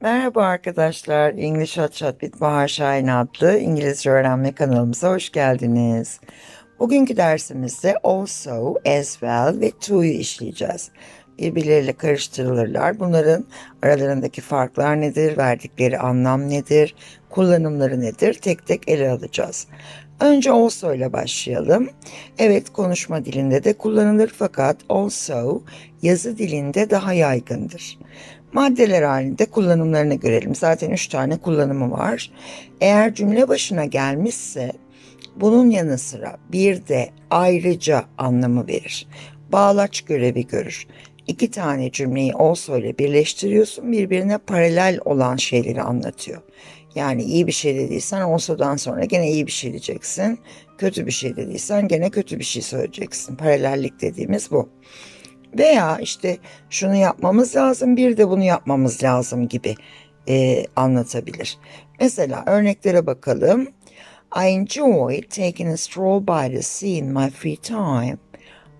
Merhaba arkadaşlar. English Hot Shot with Bahar Şahin adlı İngilizce öğrenme kanalımıza hoş geldiniz. Bugünkü dersimizde also, as well ve to'yu işleyeceğiz. Birbirleriyle karıştırılırlar. Bunların aralarındaki farklar nedir, verdikleri anlam nedir, kullanımları nedir tek tek ele alacağız. Önce also ile başlayalım. Evet konuşma dilinde de kullanılır fakat also yazı dilinde daha yaygındır. Maddeler halinde kullanımlarını görelim. Zaten üç tane kullanımı var. Eğer cümle başına gelmişse bunun yanı sıra bir de ayrıca anlamı verir. Bağlaç görevi görür. İki tane cümleyi also ile birleştiriyorsun birbirine paralel olan şeyleri anlatıyor. Yani iyi bir şey dediysen also'dan sonra gene iyi bir şey diyeceksin. Kötü bir şey dediysen gene kötü bir şey söyleyeceksin. Paralellik dediğimiz bu. Veya işte şunu yapmamız lazım bir de bunu yapmamız lazım gibi e, anlatabilir. Mesela örneklere bakalım. I enjoy taking a stroll by the sea in my free time.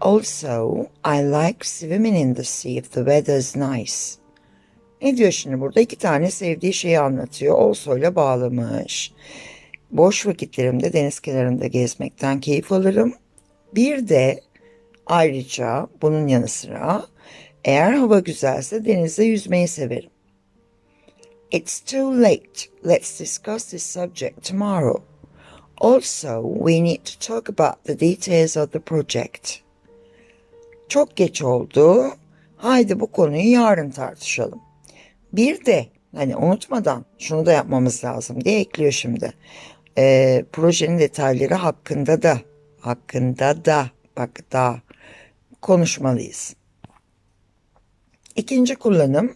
Also, I like swimming in the sea if the weather is nice. Ne diyor şimdi burada? İki tane sevdiği şeyi anlatıyor. Also ile bağlamış. Boş vakitlerimde deniz kenarında gezmekten keyif alırım. Bir de ayrıca bunun yanı sıra eğer hava güzelse denizde yüzmeyi severim. It's too late. Let's discuss this subject tomorrow. Also, we need to talk about the details of the project. Çok geç oldu. Haydi bu konuyu yarın tartışalım. Bir de hani unutmadan şunu da yapmamız lazım diye ekliyor şimdi. Ee, projenin detayları hakkında da hakkında da bak da konuşmalıyız. İkinci kullanım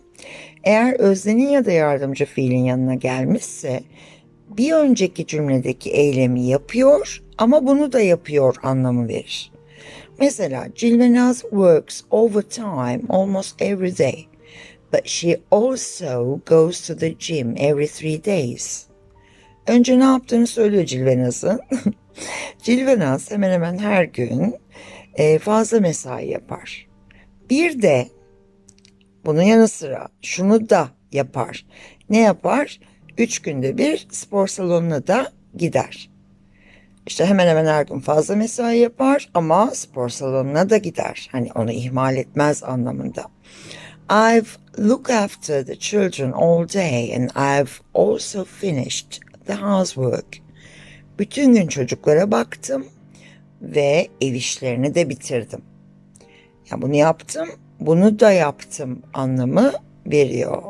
eğer öznenin ya da yardımcı fiilin yanına gelmişse bir önceki cümledeki eylemi yapıyor ama bunu da yapıyor anlamı verir. Mesela Cilvenaz works overtime almost every day. But she also goes to the gym every three days. Önce ne yaptığını söylüyor Cilvenaz'ın. Cilvenaz hemen hemen her gün e, fazla mesai yapar. Bir de bunun yanı sıra şunu da yapar. Ne yapar? Üç günde bir spor salonuna da gider. İşte hemen hemen her gün fazla mesai yapar ama spor salonuna da gider. Hani onu ihmal etmez anlamında. I've looked after the children all day and I've also finished the housework. Bütün gün çocuklara baktım ve ev işlerini de bitirdim. Ya bunu yaptım, bunu da yaptım anlamı veriyor.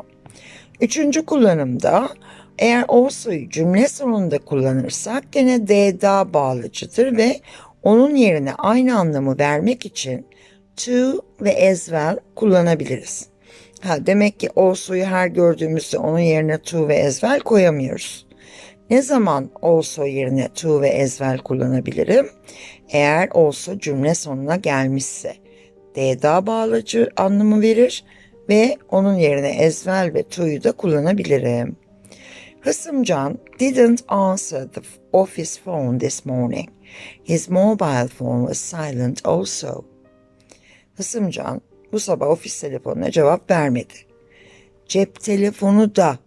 Üçüncü kullanımda eğer also'yu cümle sonunda kullanırsak gene da bağlıcıdır ve onun yerine aynı anlamı vermek için to ve as well kullanabiliriz. Ha, demek ki also'yu her gördüğümüzde onun yerine to ve as well koyamıyoruz. Ne zaman also yerine to ve as well kullanabilirim? Eğer also cümle sonuna gelmişse. Da bağlacı anlamı verir ve onun yerine as well ve to'yu da kullanabilirim. Hısımcan didn't answer the office phone this morning. His mobile phone was silent also. Hısımcan bu sabah ofis telefonuna cevap vermedi. Cep telefonu da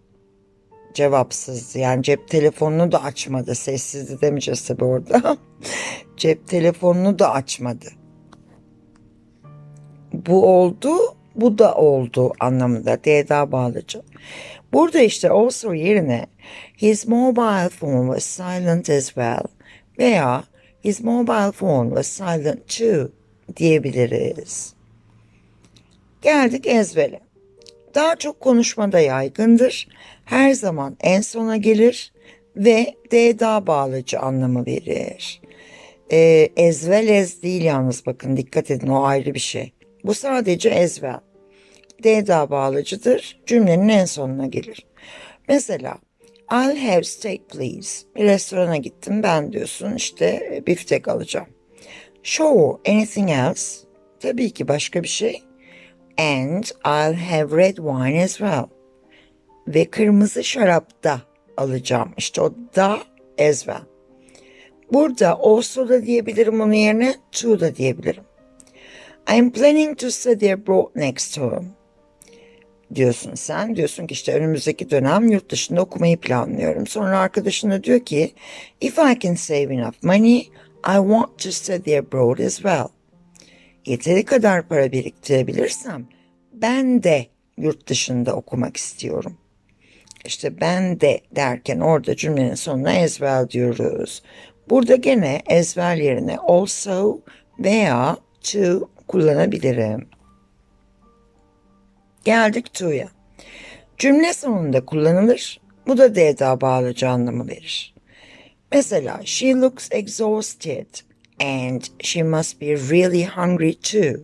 cevapsızdı. Yani cep telefonunu da açmadı. Sessizdi demeyeceğiz tabii orada. cep telefonunu da açmadı. Bu oldu, bu da oldu anlamında. D'da bağlıcı. Burada işte also yerine his mobile phone was silent as well veya his mobile phone was silent too diyebiliriz. Geldik ezbere. Daha çok konuşmada yaygındır. Her zaman en sona gelir ve d'da bağlıcı anlamı verir. As well as değil yalnız bakın dikkat edin o ayrı bir şey. Bu sadece as well. D'da bağlıcıdır. Cümlenin en sonuna gelir. Mesela I'll have steak please. Bir restorana gittim ben diyorsun işte biftek alacağım. Sure anything else? Tabii ki başka bir şey. And I'll have red wine as well. Ve kırmızı şarap da alacağım. İşte o da as well. Burada also da diyebilirim onun yerine to da diyebilirim. I'm planning to study abroad next term. diyorsun sen. Diyorsun ki işte önümüzdeki dönem yurt dışında okumayı planlıyorum. Sonra arkadaşın da diyor ki if I can save enough money I want to study abroad as well. Yeteri kadar para biriktirebilirsem ben de yurt dışında okumak istiyorum. İşte ben de derken orada cümlenin sonuna well diyoruz. Burada gene well yerine also veya to kullanabilirim. Geldik to'ya. Cümle sonunda kullanılır. Bu da D'da bağlacı anlamı verir. Mesela she looks exhausted and she must be really hungry too.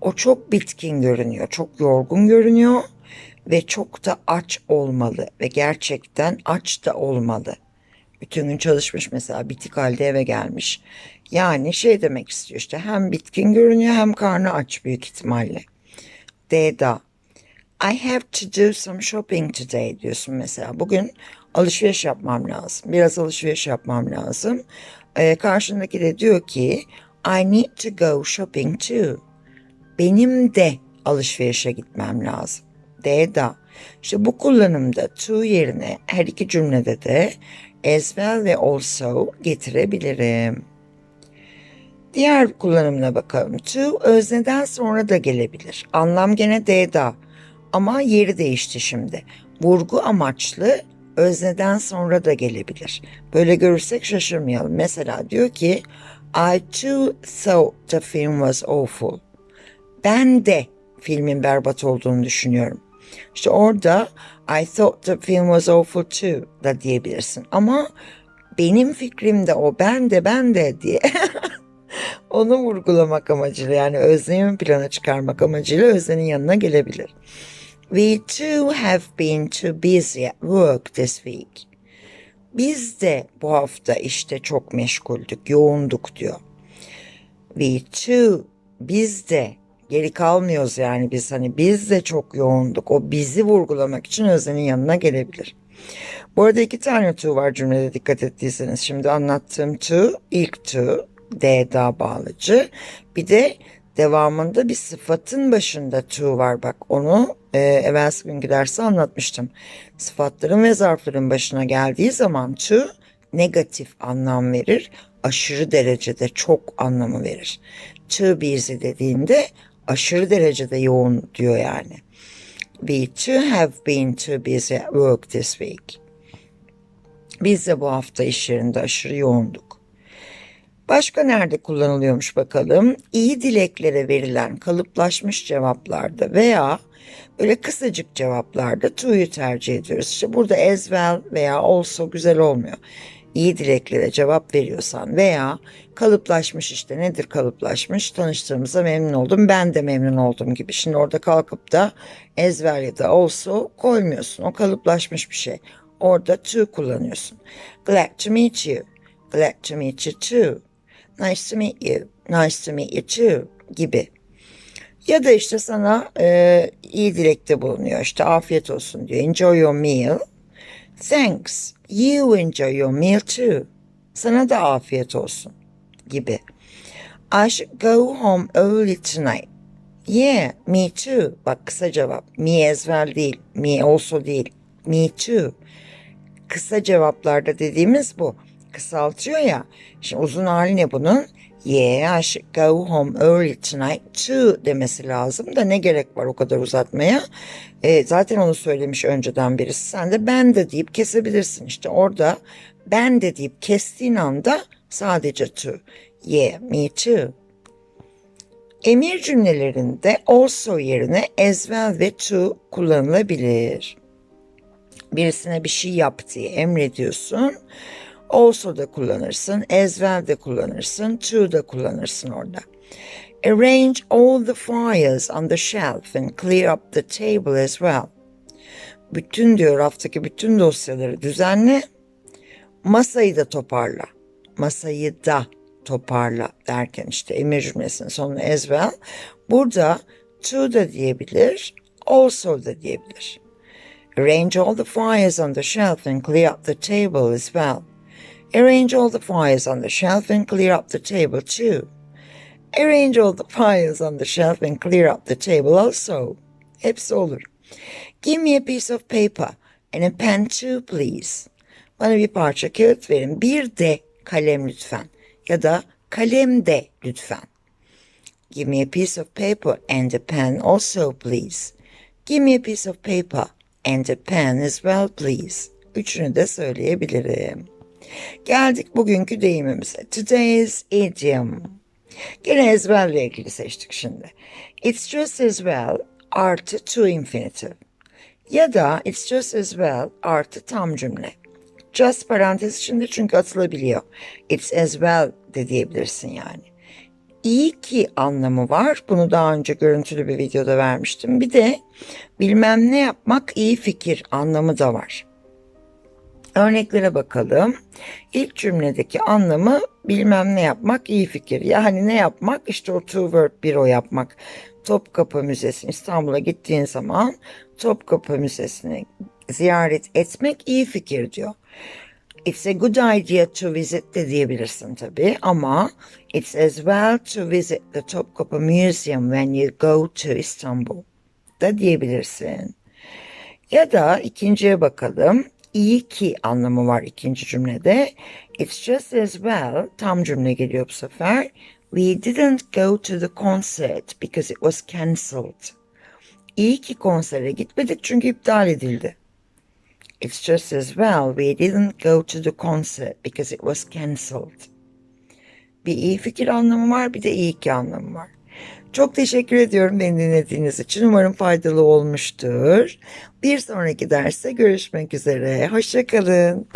O çok bitkin görünüyor, çok yorgun görünüyor ve çok da aç olmalı ve gerçekten aç da olmalı. Bütün gün çalışmış mesela bitik halde eve gelmiş. Yani şey demek istiyor işte hem bitkin görünüyor hem karnı aç büyük ihtimalle. D'da I have to do some shopping today diyorsun mesela. Bugün alışveriş yapmam lazım. Biraz alışveriş yapmam lazım. Ee, karşındaki de diyor ki I need to go shopping too. Benim de alışverişe gitmem lazım. D'da. İşte bu kullanımda to yerine her iki cümlede de as well ve also getirebilirim. Diğer kullanımına bakalım. To özneden sonra da gelebilir. Anlam gene D'da ama yeri değişti şimdi. Vurgu amaçlı özneden sonra da gelebilir. Böyle görürsek şaşırmayalım. Mesela diyor ki I too thought the film was awful. Ben de filmin berbat olduğunu düşünüyorum. İşte orada I thought the film was awful too da diyebilirsin. Ama benim fikrim de o ben de ben de diye onu vurgulamak amacıyla yani öznemin plana çıkarmak amacıyla öznenin yanına gelebilir. We too have been too busy at work this week. Biz de bu hafta işte çok meşguldük, yoğunduk diyor. We too, biz de geri kalmıyoruz yani biz hani biz de çok yoğunduk. O bizi vurgulamak için öznenin yanına gelebilir. Bu arada iki tane to var cümlede dikkat ettiyseniz. Şimdi anlattığım to ilk to D'da bağlıcı. Bir de devamında bir sıfatın başında to var bak onu e, evvelsi günkü dersi anlatmıştım. Sıfatların ve zarfların başına geldiği zaman to negatif anlam verir. Aşırı derecede çok anlamı verir. To busy dediğinde aşırı derecede yoğun diyor yani. We too have been too busy at work this week. Biz de bu hafta iş yerinde aşırı yoğunduk. Başka nerede kullanılıyormuş bakalım? İyi dileklere verilen kalıplaşmış cevaplarda veya böyle kısacık cevaplarda to'yu tercih ediyoruz. İşte burada as well veya also güzel olmuyor. İyi dileklere cevap veriyorsan veya kalıplaşmış işte nedir kalıplaşmış tanıştığımıza memnun oldum ben de memnun oldum gibi. Şimdi orada kalkıp da as well ya da also koymuyorsun. O kalıplaşmış bir şey. Orada to kullanıyorsun. Glad to meet you. Glad to meet you too. Nice to meet you. Nice to meet you too gibi. Ya da işte sana e, iyi dilekte bulunuyor. İşte afiyet olsun diyor. Enjoy your meal. Thanks. You enjoy your meal too. Sana da afiyet olsun gibi. I should go home early tonight. Yeah, me too. Bak kısa cevap. Me as well değil. Me also değil. Me too. Kısa cevaplarda dediğimiz bu. Kısaltıyor ya. Şimdi uzun hali ne bunun? Yeah, I should go home early tonight too demesi lazım da ne gerek var o kadar uzatmaya? E, zaten onu söylemiş önceden birisi. Sen de ben de deyip kesebilirsin. İşte orada ben de deyip kestiğin anda sadece to. Yeah, me too. Emir cümlelerinde also yerine as well ve to kullanılabilir. Birisine bir şey yap diye emrediyorsun. Also da kullanırsın, as well de kullanırsın, to da kullanırsın orada. Arrange all the files on the shelf and clear up the table as well. Bütün diyor raftaki bütün dosyaları düzenle. Masayı da toparla. Masayı da toparla derken işte emir cümlesinin sonuna as well. Burada to da diyebilir, also da diyebilir. Arrange all the files on the shelf and clear up the table as well. Arrange all the files on the shelf and clear up the table too. Arrange all the files on the shelf and clear up the table also. Hepsi olur. Give me a piece of paper and a pen too please. Bana bir parça kağıt verin. Bir de kalem lütfen. Ya da kalem de lütfen. Give me a piece of paper and a pen also please. Give me a piece of paper and a pen as well please. Üçünü de söyleyebilirim. Geldik bugünkü deyimimize. Today's idiom. Gene ezberle ilgili seçtik şimdi. It's just as well artı to infinitive. Ya da it's just as well artı tam cümle. Just parantez içinde çünkü atılabiliyor. It's as well de diyebilirsin yani. İyi ki anlamı var. Bunu daha önce görüntülü bir videoda vermiştim. Bir de bilmem ne yapmak iyi fikir anlamı da var. Örneklere bakalım. İlk cümledeki anlamı bilmem ne yapmak iyi fikir. Yani ne yapmak? İşte o two word büro yapmak. Topkapı Müzesi'ne İstanbul'a gittiğin zaman Topkapı Müzesi'ni ziyaret etmek iyi fikir diyor. It's a good idea to visit de diyebilirsin tabii ama it's as well to visit the Topkapı Museum when you go to Istanbul da diyebilirsin. Ya da ikinciye bakalım. İyi ki anlamı var ikinci cümlede. It's just as well tam cümle geliyor bu sefer. We didn't go to the concert because it was cancelled. İyi ki konsere gitmedik çünkü iptal edildi. It's just as well we didn't go to the concert because it was cancelled. Bir iyi fikir anlamı var bir de iyi ki anlamı var. Çok teşekkür ediyorum beni dinlediğiniz için. Umarım faydalı olmuştur. Bir sonraki derste görüşmek üzere. Hoşçakalın.